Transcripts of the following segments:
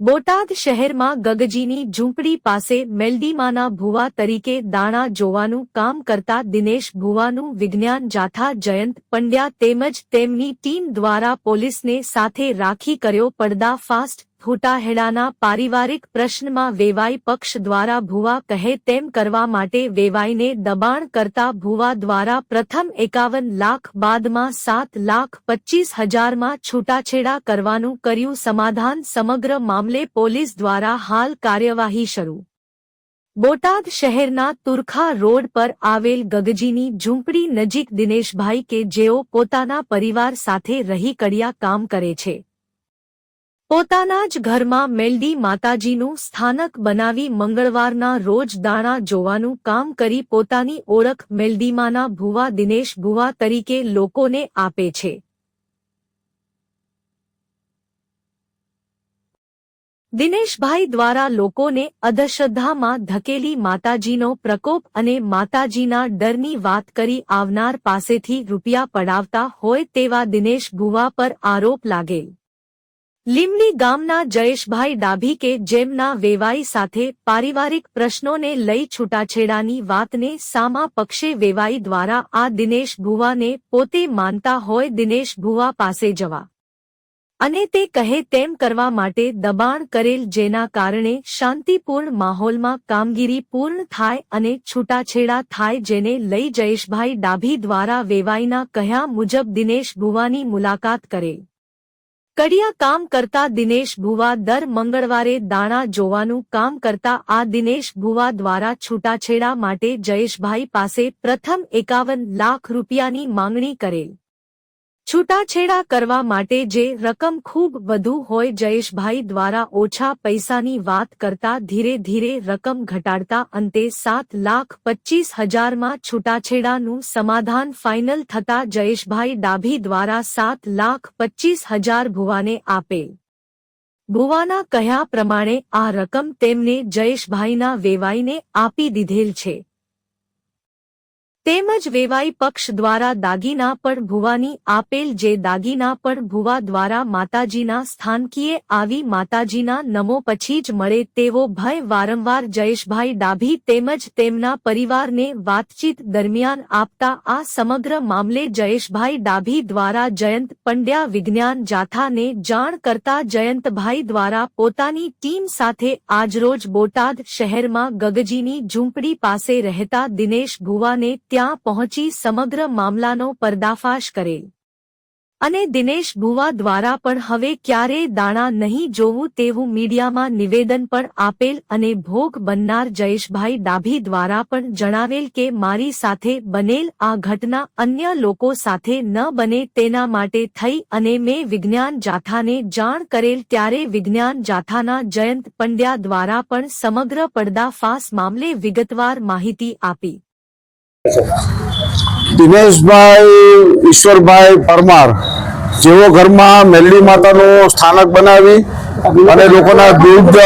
બોટાદ શહેરમાં ગગજીની ઝૂંપડી પાસે મેલડીમાના ભુવા તરીકે દાણા જોવાનું કામ કરતા દિનેશ ભુવાનું વિજ્ઞાન જાથા જયંત પંડ્યા તેમજ તેમની ટીમ દ્વારા પોલીસને સાથે રાખી કર્યો પડદા ફાસ્ટ ફૂટાહેડાના પારિવારિક પ્રશ્નમાં વેવાઈ પક્ષ દ્વારા ભુવા કહે તેમ કરવા માટે વેવાઈને દબાણ કરતા ભુવા દ્વારા પ્રથમ એકાવન લાખ બાદમાં સાત લાખ પચીસ હજારમાં છૂટાછેડા કરવાનું કર્યું સમાધાન સમગ્ર મામલે પોલીસ દ્વારા હાલ કાર્યવાહી શરૂ. બોટાદ શહેરના તુરખા રોડ પર આવેલ ગગજીની ઝૂંપડી નજીક દિનેશભાઈ કે જેઓ પોતાના પરિવાર સાથે રહી કડિયા કામ કરે છે. પોતાના જ ઘરમાં મેલડી માતાજીનું સ્થાનક બનાવી મંગળવારના રોજ દાણા જોવાનું કામ કરી પોતાની ઓળખ મેલડીમાના ભુવા દિનેશ ભુવા તરીકે લોકોને આપે છે. દિનેશભાઈ દ્વારા લોકોને અધશ્રદ્ધામાં ધકેલી માતાજીનો પ્રકોપ અને માતાજીના ડરની વાત કરી આવનાર પાસેથી રૂપિયા પડાવતા હોય તેવા દિનેશ ભુવા પર આરોપ લાગેલ. લીમડી ગામના જયેશભાઈ ડાભી કે જેમના વેવાઈ સાથે પારિવારિક પ્રશ્નોને લઈ છૂટાછેડાની વાતને સામા પક્ષે વેવાઈ દ્વારા આ દિનેશ ભુવાને પોતે માનતા હોય દિનેશ ભુવા પાસે જવા. અને તે કહે તેમ કરવા માટે દબાણ કરેલ જેના કારણે શાંતિપૂર્ણ માહોલમાં કામગીરી પૂર્ણ થાય અને છૂટાછેડા થાય જેને લઈ જયેશભાઈ ડાભી દ્વારા વેવાઈના કહ્યા મુજબ દિનેશ ભુવાની મુલાકાત કરેલ કડિયા કામ કરતા દિનેશ ભુવા દર મંગળવારે દાણા જોવાનું કામ કરતા આ દિનેશ ભુવા દ્વારા છૂટાછેડા માટે જયેશભાઈ પાસે પ્રથમ એકાવન લાખ રૂપિયાની માંગણી કરેલ. છૂટાછેડા કરવા માટે જે રકમ ખૂબ વધુ હોય જયેશભાઈ દ્વારા ઓછા પૈસાની વાત કરતા ધીરે ધીરે રકમ ઘટાડતા અંતે સાત લાખ પચીસ હજારમાં છૂટાછેડાનું સમાધાન ફાઇનલ થતા જયેશભાઈ ડાભી દ્વારા સાત લાખ પચીસ હજાર ભુવાને આપેલ. ભુવાના કહ્યા પ્રમાણે આ રકમ તેમને જયેશભાઈના વેવાઈને આપી દીધેલ છે. તેમજ વેવાઈ પક્ષ દ્વારા દાગીના પણ ભુવાની આપેલ જે દાગીના પણ ભુવા દ્વારા માતાજીના સ્થાનકીએ આવી માતાજીના નમો પછી જ મળે તેવો ભય વારંવાર જયેશભાઈ ડાભી તેમજ તેમના પરિવારને વાતચીત દરમિયાન આપતા આ સમગ્ર મામલે જયેશભાઈ ડાભી દ્વારા જયંત પંડ્યા વિજ્ઞાન જાથાને જાણ કરતા જયંતભાઈ દ્વારા પોતાની ટીમ સાથે આજરોજ બોટાદ શહેરમાં ગગજીની ઝૂંપડી પાસે રહેતા દિનેશ ભુવાને ત્યાં પહોંચી સમગ્ર મામલાનો પર્દાફાશ કરેલ. અને દિનેશ ભુવા દ્વારા પણ હવે ક્યારેય દાણા નહીં જોવું તેવું મીડિયામાં નિવેદન પણ આપેલ અને ભોગ બનનાર જયેશભાઈ ડાભી દ્વારા પણ જણાવેલ કે મારી સાથે બનેલ આ ઘટના અન્ય લોકો સાથે ન બને તેના માટે થઈ અને મેં વિજ્ઞાન જાથાને જાણ કરેલ ત્યારે વિજ્ઞાન જાથાના જયંત પંડ્યા દ્વારા પણ સમગ્ર પર્દાફાશ મામલે વિગતવાર માહિતી આપી. દિનેશભાઈ, ઈશ્વરભાઈ પરમાર જેઓ ઘરમાં મેલડી માતાનું સ્થાનક બનાવી અને લોકોના દૂધ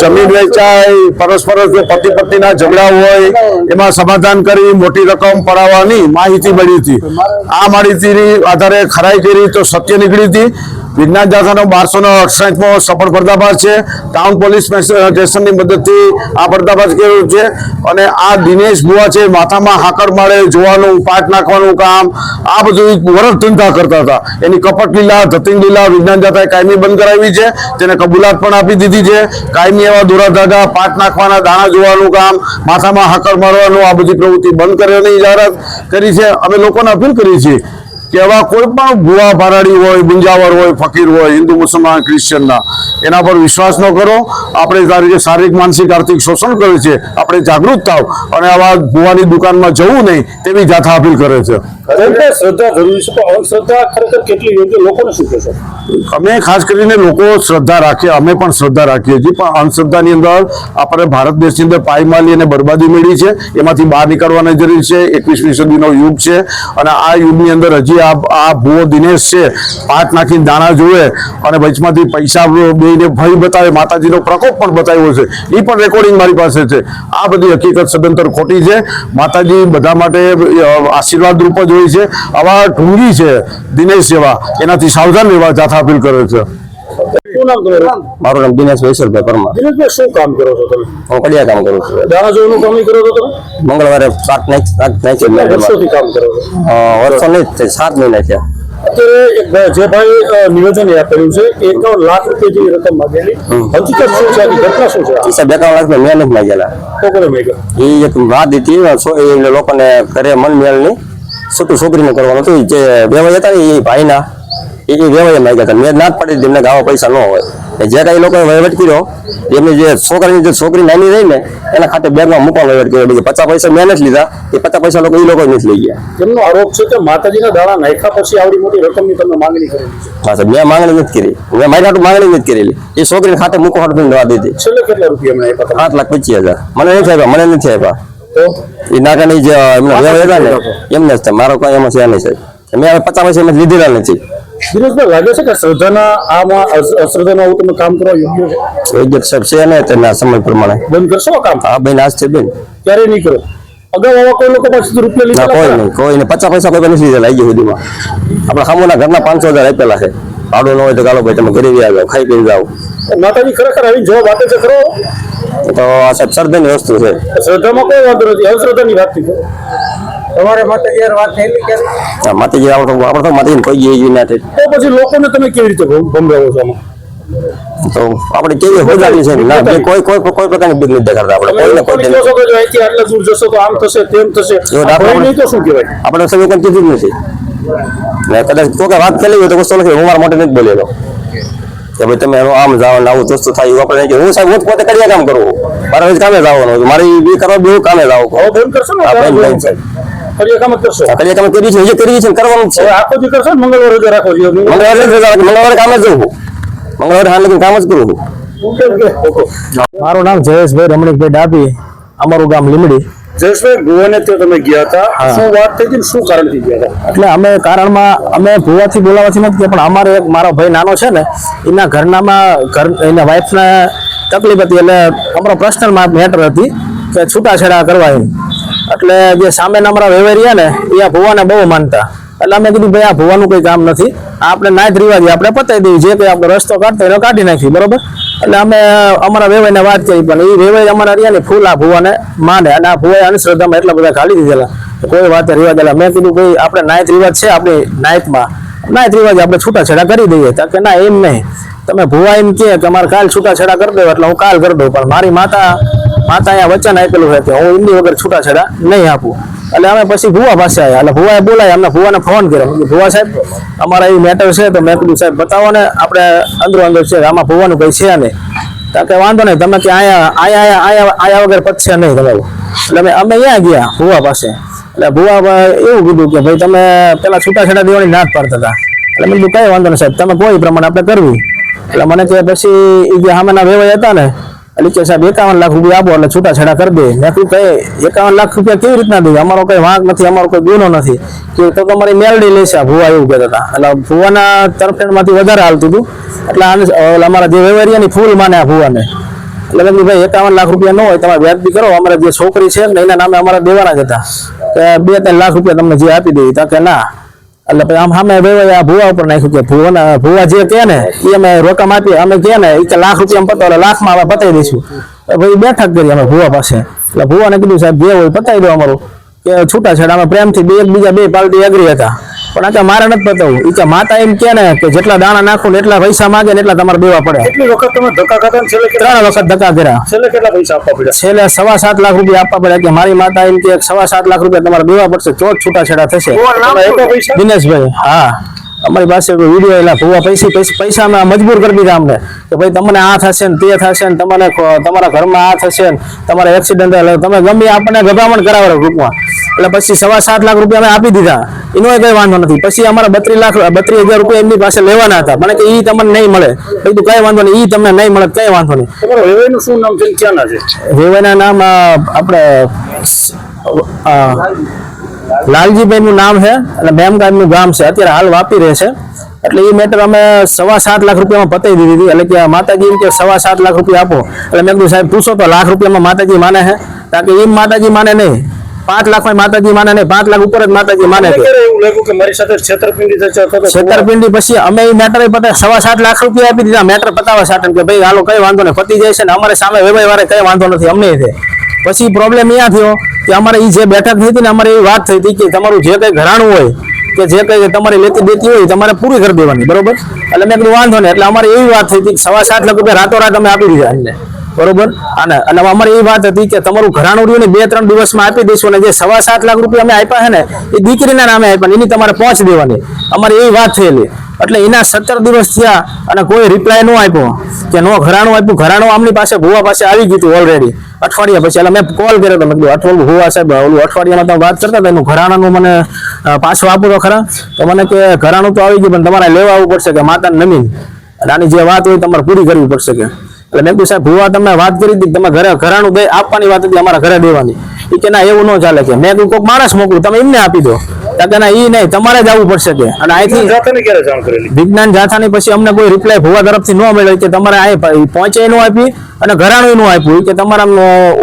જમીન વેચાય, પરસ્પર પતિ પત્નીના ઝઘડા હોય, એમાં સમાધાન કરી મોટી રકમ પડાવવાની માહિતી મળી હતી. આ માહિતીની આધારે ખરાઈ કરી તો સત્ય નીકળી હતી. વિજ્ઞાન જાથાનો બારસો નો અડસઠમો સફળ પર્દાફાશ છે. ટાઉન પોલીસ સ્ટેશનની મદદથી આ પર્દાફાશ કર્યો છે. અને આ દિનેશ બુઆ છે, માથામાં હાકર માળે જોવાનું, પાટ નાખવાનું કામ, આ બધું વરસ ધંધા કરતા હતા. એની કપટ લીલા ધતિંગ લીલા વિજ્ઞાન જાથાએ કાયમી બંધ કરાવી છે. તેને કબૂલાત પણ આપી દીધી છે. કાયમી એવા દોરા ધાગા પાટ નાખવાના, દાણા જોવાનું કામ, માથામાં હાકર મારવાનું, આ બધી પ્રવૃત્તિ બંધ કરવાની જાહેરાત કરી છે. અમે લોકોને અપીલ કરી છીએ કે એવા કોઈ પણ ભુવા ભારાડી હોય ગુંજાવર હોય ફકીર હોય હિન્દુ મુસલમાન ક્રિશ્ચિયનના એના પર વિશ્વાસ ન કરો. આપણે જે શારીરિક માનસિક આર્થિક શોષણ કરે છે આપણે જાગૃત થાવ અને આવા ભુવાની દુકાનમાં જવું નહીં તેવી જાથા અપીલ કરે છે. અમે ખાસ કરીને લોકો શ્રદ્ધા રાખીએ અમે પણ શ્રદ્ધા રાખીએ છીએ પણ અંધશ્રદ્ધાની અંદર આપણે ભારત દેશની અંદર પાયમાલી અને બરબાદી મેળવી છે. એમાંથી બહાર નીકળવાની જરૂર છે એકવીસમી સદીનો યુગ છે અને આ યુગની અંદર હજી આ આ ભૂવો દિનેશ છે પાટ નાખીને દાણા જોવે અને વચમાંથી પૈસા બેને ભય બતાવે, માતાજીનો પ્રકોપ પણ બતાવ્યો છે. એ પણ રેકોર્ડિંગ મારી પાસે છે. આ બધી હકીકત સદંતર ખોટી છે. માતાજી બધા માટે આશીર્વાદ રૂપ જ હોય છે. આવા ઢુંગી છે દિનેશ જેવા. એનાથી સાવધાન રહેવા જાથા અપીલ કરે છે. શું નામ તમારું? મારું નામ દિનેશ વૈશ્વરભાઈ પરમાર. દિનેશભાઈ શું કામ કરો છો તમે? હું કડિયા કામ કરું છું. દાણા જોવાનું કામ કરો છો તમે? મંગળવારે સાત નાખ શાક નાખી મેળામાં. વર્ષોથી કામ કરો છો? વર્ષો નહીં છે સાત મહિના છે અત્યારે એક ભાઈ- જે ભાઈ નિવેદન એ આપેલું છે કે એકાવન લાખ રૂપિયા જેવી રકમ માંગેલી. હકીકત શું છે? આની ઘટના શું છે? સાહેબ એકાવન લાખ મેં નથી માંગેલા તો કરે મેં એ એક વાત હતી એ લોકોને ઘરે મન મેળની છોટું છોકરીને કરવાનું હતું. જે વેવાઈ હતા ને એ ભાઈના. એ એ વેવાય માંગ્યા હતા. મેં ના જ પાડી એમને ગાવા પૈસા ન હોય. જે કાંઈ લોકોએ વહીવટ કર્યો એમની જે છોકરીની જે છોકરી નાની રહી ને એના ખાતે બેગમાં મૂકવાનો વહીવટ કર્યો. બીજે પચાસ પૈસા મેં નથી લીધા એ પચાસ પૈસા લોકો એ લોકો નથી લઈ ગયા. એમનો આરોપ છે કે માતાજીના દાણા નાખ્યા પછી આવડી મોટી રકમની તમે માંગણી કરેલી હા સાહેબ મેં માંગણી નથી કરી. મેં મારી હાટું માંગણી નથી કરેલી. એ છોકરીને ખાતે મૂકો હાટું દવા દીધી. છેલ્લે કેટલા રૂપિયા એમને આપ્યા આઠ લાખ પચીસ હજાર. મને નથી આપ્યા મને નથી આપ્યા. એ નાકાની જે એમના એમને મારો કઈ એમાં છે નહીં સાહેબ. મેં હવે પચાસ પૈસા લીધેલા નથી. દિનેશભાઈ લાગે છે કે શ્રદ્ધાના આમાં અશ્રદ્ધામાં આવું તમે કામ કરવા યોગ્ય છે? યોગ્ય છે ને તેના સમય પ્રમાણે. બંધ કરશો કામ? હા બેન આજ છે બેન. ક્યારે નહીં કરો. અગાઉ આવા કોઈ લોકો પાસે રૂપિયા લીધા કોઈ નહીં કોઈ નહીં. પચાસ પૈસા કોઈ નથી લીધેલા આવી સુધીમાં. આપણા સામોના ઘરના પાંચસો હજાર આપેલા છે. ભાડું ન હોય તો ચાલો ભાઈ તમે ઘરે આવી જાઓ ખાઈ પીને જાઓ. માતાજી ખરેખર આવીને જવાબ આપે છે ખરો? તો આ સાહેબ શ્રદ્ધાની વસ્તુ છે. શ્રદ્ધામાં કોઈ વાંધો નથી. અશ્રદ્ધાની વાત નહીં તમારે માટે યાર વાત થયેલી કે? માતાજી આપણે તો આપણે તો માતાજીને કોઈ ગઈ ના થઈ. તો પછી લોકોને તમે કેવી રીતે ભમ- ભમરાવો છો તો આપણે કેવી હોદાડી છે ના? બે કોઈ કોઈ કોઈ પ્રકારની બીક નથી કરતા આપણે. કોઈને કોઈ કહો છો કે જો અહીંથી આટલા દૂર જશો તો આમ થશે તેમ થશે. આપણે તો શું કહેવાય? આપણે સૌ કંઈ કીધું જ નથી. ને કદાચ તો કે વાત કરી હોય તો વસ્તુ નથી હું મારા માટે નથી બોલેલો. કે ભાઈ તમે એનો આમ જાઓ ને આવું દોસ્તો થાય એવું આપણે હું સાહેબ હું પોતે કડિયા કામ કરું. મારે કામે જવાનું. મારે બી કરવા બી કામે જાવ હવે બંધ કરશો? જ કામ કરી છે હજી કરી છે કરવાનું છે. આખો દી કરશો મંગળવાર રજા રાખો છો મંગળવાર જ રજા મંગળવાર કામ જ જવું મંગળવાર હાલ કામ જ કરું મારું નામ જયેશભાઈ રમણીકભાઈ ડાભી અમારું ગામ લીમડી જયેશભાઈ ગોવાને ત્યાં તમે ગયા હતા. શું વાત થઈ હતી ગયા હતા? એટલે અમે કારણમાં અમે ભુવાથી બોલાવાથી નથી ગયા, પણ અમારે એક મારો ભાઈ નાનો છે ને એના ઘરનામાં ઘર એના વાઈફને તકલીફ હતી એટલે અમારો પર્સનલ મેટર હતી કે છૂટાછેડા કરવા એમ. એટલે જે સામેના અમારા વેવેરિયા ને, એ આ ભુવાને બહુ માનતા. એટલે અમે કીધું, ભાઈ, આ ભુવાનું કોઈ કામ નથી. આપણે નાયત રિવાજી આપણે પતાવી દઈએ. જે કંઈ આપણે રસ્તો કાઢતો એનો કાઢી નાખી બરોબર? એટલે અમે અમારા વેવાઈને વાત કરી, પણ એ વેવાઈ અમારા રહ્યા ને, ફૂલ આ ભુવાને માને. અને આ ભુવાએ અંધશ્રદ્ધામાં એટલા બધા ખાલી દીધેલા. કોઈ વાત રિવાજ એટલે મેં કીધું, ભાઈ, આપણે નાયત રિવાજ છે આપણી નાયતમાં નાયત રિવાજ આપણે છૂટાછેડા કરી દઈએ. તો કે, ના, એમ નહીં. તમે ભુવા એમ કે, અમારે કાલ છૂટાછેડા કરી દો એટલે હું કાલ કરી દઉં. પણ મારી માતા માતા અહીંયા વચન આપેલું છે કે હું એમની વગર છૂટાછેડા નહીં આપું. એટલે અમે પછી ભુવા પાસે આવ્યા એટલે ભુવાએ બોલાય અમને ભુવાને ફોન કર્યો. ભુવા સાહેબ, અમારા એ મેટર છે તો મેં કીધું, સાહેબ, બતાવો ને, આપણે અંદરો અંદર છે, આમાં ભુવાનું કઈ છે નહીં. કારણ કે વાંધો નહીં, તમે કે આયા આયા આયા આયા વગર પચશે નહીં તમારું. એટલે અમે અમે અહીંયા ગયા ભુવા પાસે. એટલે ભુવા એવું કીધું કે, ભાઈ, તમે પેલા છૂટાછેડા દેવાની ના જ પાડતા હતા. એટલે મેં કીધું, કઈ વાંધો નહીં, સાહેબ, તમે કોઈ પ્રમાણે આપણે કરવી. એટલે મને કે, પછી એ જે સામેના વેવાય હતા ને એટલે કે સાહેબ એકાવન લાખ રૂપિયા આપો એટલે છૂટાછેડા કરી દે. મેં કીધું કઈ એકાવન લાખ રૂપિયા કેવી રીતના દે અમારો કઈ વાંક નથી, અમારો કોઈ ગુનો નથી. કે તો તમારી મેલડી લેશે ભુવા, એવું કહેતા હતા. એટલે ભુવાના તરફેણમાંથી વધારે હાલતું હતું. એટલે અમારા જે વેવારિયાની ફૂલ માને આ ભુવાને. એટલે મેં ભાઈ, એકાવન લાખ રૂપિયા ન હોય, તમારે વ્યાજબી કરો. અમારે જે છોકરી છે ને, એના નામે અમારે દેવાના જ હતા. બે, ત્રણ લાખ રૂપિયા તમને જે આપી દઈએ તા કે ના. એટલે પછી આમ સામે આ ભુવા ઉપર નાખ્યું કે ભુવાના ભુવા જે કહે ને એ અમે રોકમ આપીએ. અમે કહે ને કે લાખ રૂપિયા પતો એટલે લાખમાં અમે પતાવી દઈશું. પછી બેઠક કરી અમે ભુવા પાસે. એટલે ભુવાને કીધું, સાહેબ, જે હોય પતાવી દો અમારું. કે છૂટાછેડા, અમે પ્રેમથી બે, એકબીજા બે પાર્ટી એગ્રી હતા. પણ આ કે મારે નથી પતાવવું એ કે માતા એમ કે ને કે જેટલા દાણા નાખું ને એટલા પૈસા માંગે ને એટલા તમારે દેવા પડે. કેટલી વખત તમે ધક્કા ખાતા ને છેલ્લે ત્રણ વખત ધક્કા કર્યા. છેલ્લે કેટલા પૈસા આપવા પડ્યા? છેલ્લે સવા સાત લાખ રૂપિયા આપવા પડે કે મારી માતા એમ કે સવા સાત લાખ રૂપિયા તમારે દેવા પડશે જ છૂટાછેડા થશે. દિનેશભાઈ હા. અમારી પાસે વીડિયો એલા ભૂવા પૈસા પૈસા મજબૂર કરી દીધા અમને. કે ભાઈ તમને આ થશે ને તે થશે ને તમને તમારા ઘરમાં આ થશે ને તમારે એક્સિડન્ટ તમે ગમે આપણને ગભરામણ કરાવે ગ્રુપમાં એટલે પછી સવા સાત લાખ રૂપિયા અમે આપી દીધા. એનો કઈ વાંધો નથી. પછી અમારા બત્રીસ લાખ બત્રીસ હજાર રૂપિયા એમની પાસે લેવાના હતા. મને કે ઈ તમને નહીં મળે. કીધું કઈ વાંધો નહીં ઈ તમને નહીં મળે કઈ વાંધો નહીં. રેવાયનું શું નામ છે ક્યાંના છે? વેવાના નામ આપણે લાલજીભાઈ નું નામ છે અને મેમગામનું ગામ છે. અત્યારે હાલ વાપી રહે છે. એટલે એ મેટર અમે સવા સાત લાખ રૂપિયામાં પતાવી દીધી હતી. એટલે કે માતાજી એમ કે સવા સાત લાખ રૂપિયા આપો. એટલે મેં કીધું સાહેબ પૂછો તો લાખ રૂપિયામાં માતાજી માને છે. કારણ કે એમ માતાજી માને નહીં. પાંચ લાખમાં માતાજી માને નહીં પાંચ લાખ ઉપર જ માતાજી માને છે. એવું લાગ્યું કે મારી સાથે છેતરપિંડી છેતરપિંડી પછી અમે એ મેટર પતે સવા સાત લાખ રૂપિયા આપી દીધા. મેટર પતાવવા સાટન કે ભાઈ હાલો કઈ વાંધો નહીં પતી જાય છે ને અમારે સામે વેવાય વારે કઈ વાંધો નથી અમને છે. પછી પ્રોબ્લેમ અહીંયા થયો કે અમારે એ જે બેઠક થઈ હતી ને અમારે એવી વાત થઈ હતી કે તમારું જે કઈ ઘરાણું હોય કે જે કઈ તમારી લેતી દેતી હોય એ તમારે પૂરી કરી દેવાની બરોબર? એટલે મેં કીધું વાંધો નહીં એટલે અમારે એવી વાત થઈ હતી સવા સાત લાખ રૂપિયા રાતોરાત અમે આપી દીધા એમને. બરોબર? અને અને અમારે એ વાત હતી કે તમારું ઘરાણું રહ્યું ને બે ત્રણ દિવસમાં આપી દઈશું અને જે સવા સાત લાખ રૂપિયા અમે આપ્યા છે ને, એ દીકરીના નામે આપ્યા એની તમારે પહોંચ દેવાની. અમારે એ વાત થયેલી. એટલે એના સત્તર દિવસ થયા અને કોઈ રિપ્લાય ન આપ્યો કે નો ઘરાણું આપ્યું. ઘરાણું આમની પાસે, ભુવા પાસે આવી ગયું હતું ઓલરેડી અઠવાડિયા પછી, એટલે મેં કોલ કર્યો હતો મેં કીધું, અઠવાડિયું ભુવા સાહેબ, ઓલું અઠવાડિયામાં તમે વાત કરતા હતા, એનું ઘરાણાનું મને પાછું આપો તો ખરા. તો મને કે, ઘરાણું તો આવી ગયું, પણ તમારે લેવા આવવું પડશે કે માતાને નમીન. અને આની જે વાત હોય તમારે પૂરી કરવી પડશે કે. એટલે મેં સાહેબ ભુવા તમે વાત કરી હતી તમે ઘરે ઘરાણું આપવાની વાત હતી, અમારા ઘરે દેવાની. એ કે ના એવું ન ચાલે કે. મેં કોઈક માણસ મોકલું તમે એમને આપી દો. કે ના એ નહીં તમારે જ આવવું પડશે કે. અને અહીંથી વિજ્ઞાન જાથાની પછી અમને કોઈ રિપ્લાય ભુવા તરફથી ન મળ્યો કે તમારે આ પહોંચે નું આપી અને ઘરાણું નું આપ્યું. કે તમારા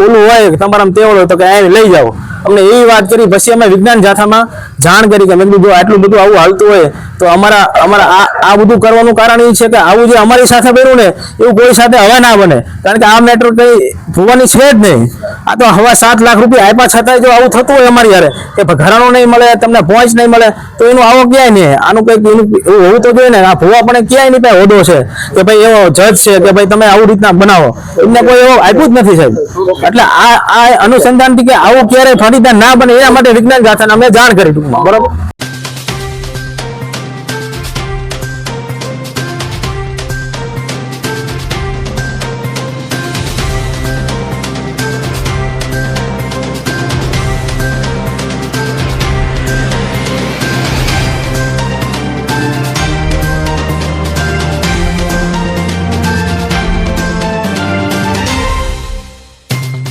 ઓલું હોય તમારા તેવડ હોય તો કે આ લઈ જાઓ. અમને એવી વાત કરી પછી અમે વિજ્ઞાન જાથામાં જાણ કરી કે મેં કીધું આટલું બધું આવું હાલતું હોય તો અમારા અમારા આ આ બધું કરવાનું કારણ એ છે કે આવું જે અમારી સાથે બન્યું ને એવું કોઈ સાથે હવે ના બને. કારણ કે આ મેટર કઈ ભુવાની છે જ નહીં. આ તો હવા સાત લાખ રૂપિયા આપ્યા છતાંય જો આવું થતું હોય અમારી યારે કે ઘરાણો નહીં મળે, તમને પહોંચ નહીં મળે, તો એનું આવો ક્યાંય નહીં. આનું કંઈક એનું એવું હોવું તો જોઈએ ને. આ ભૂવા પણ ક્યાંય નહીં પાસે હોદો છે. કે ભાઈ એવો જજ છે, કે ભાઈ તમે આવું રીતના બનાવો. એમને કોઈ એવો આપ્યું જ નથી સાહેબ. એટલે આ આ અનુસંધાનથી કે આવું ક્યારેય ફરીદાર ના બને, એના માટે વિજ્ઞાન ગાથાને અમે જાણ કરી ટૂંકમાં. બરોબર?